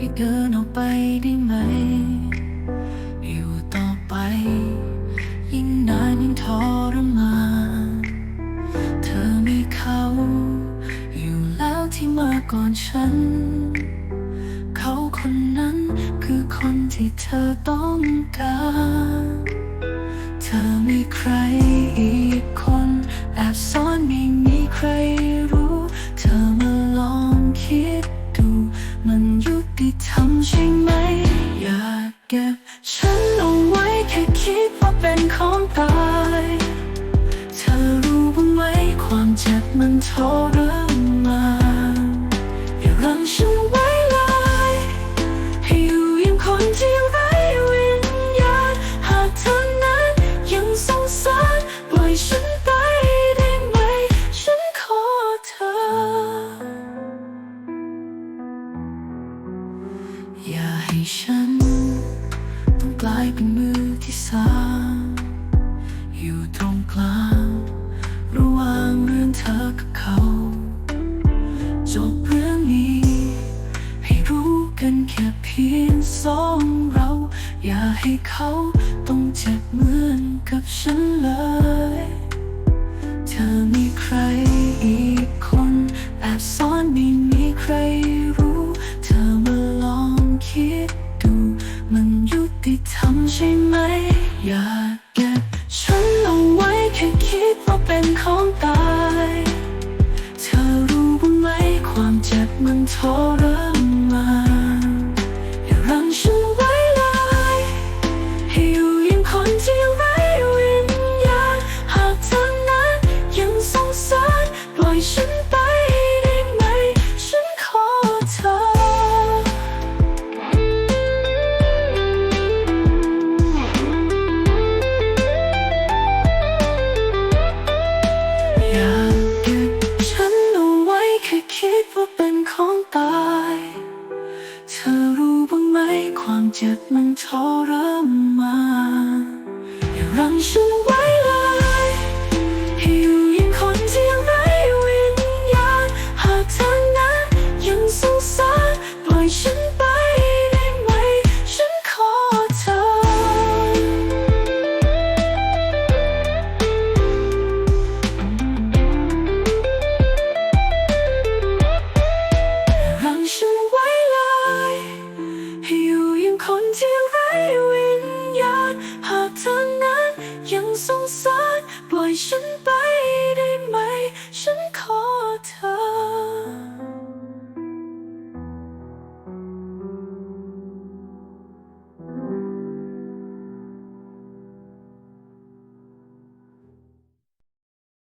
ได้ไหม อยู่ต่อไป ยิ่งนานยิ่งทรมานเธอมีเขา อยู่แล้วที่มาก่อนฉัน เขาคนนั้นคือคนที่เธอต้องการ เจ็บมันทรมานอย่ารังฉันไว้เลยให้อยู่อยังคนที่ไร้วิญญาณหากเธอนั้นยังสงสารปล่อยฉันไปได้ไหม ฉันขอเธอ อย่าให้ฉันต้องกลายเป็นมือที่สามอยู่ตรงกลาง เพียงสองเรา อย่าให้เขาต้องเจ็บเหมือนกับฉันเลย เธอมีใครอีกคนแอบซ่อนไม่มีใครรู้ เธอมาลองคิดดู มันยุติธรรมใช่ไหม อย่าเก็บฉันเอาไว้แค่คิดว่าเป็นของตายเธอรู้บ้างไหมความเจ็บมันทรมาน เป็นของตาย เธอรู้บ้างไหมความเจ็บมันทรมานอย่ารังฉัน สงสารปล่อยฉันไป